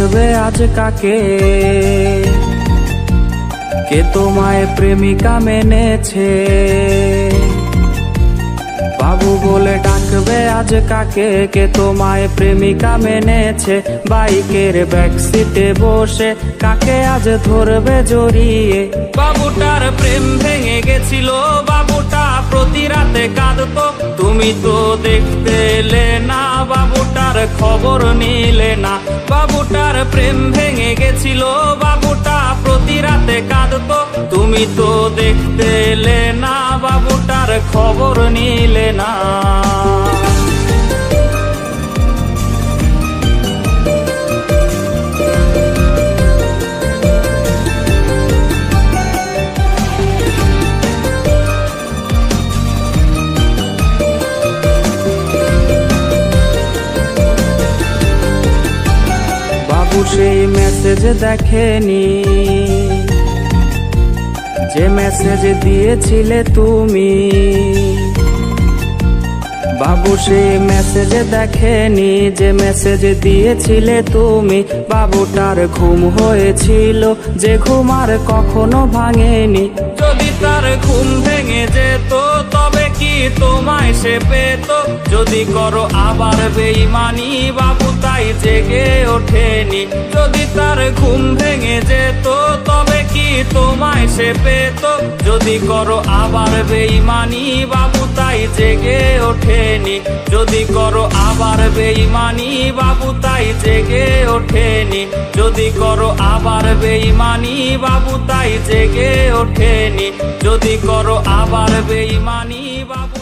ডাকবে আজ কাকে? কে তোমায় প্রেমিকা মেনেছে? বাবু বলে ডাকবে আজ কাকে? কে তোমায় প্রেমিকা মেনেছে? বাইকের ব্যাক সিটে বসে কাকে আজ ধরবে জড়িয়ে? বাবুটার প্রেম ভেঙে গেছিল, বাবুটা প্রতি রাতে কাঁদতো। তুমি তো দেখতে এলে না খবর মিলে না। বাবুটার প্রেম ভেঙে গেছিল, বাবুটা প্রতি রাতে কাঁদতো। তুমি তো দেখতে এলে না, বাবুটার খবর নিলে না। সেই মেসেজ দেখেনি। যে মেসেজ দিয়েছিলে তুমি। বাবু, সেই মেসেজ দেখেনি। যে মেসেজ দিয়েছিলে তুমি। বাবুটার ঘুম হয়েছিল যে ঘুম আর কখনো ভাঙেনি। যদি তার ঘুম ভেঙে যেত, তবে কি তোমায় সে পেত? যদি করো আবার বেইমানি বাবু তাই জেগে ওঠেনি। যদি তার ঘুম ভেঙে যেত, তবে কি তোমায় সে পেত? যদি করো আবার বেইমানি বাবু তাই জেগে ওঠেনি। যদি করো আবার বেইমানি বাবু তাই জেগে ওঠেনি। যদি করো আবার বেইমানি বাবু তাই জেগে ওঠেনি। যদি করো আবার বেইমানি বাবু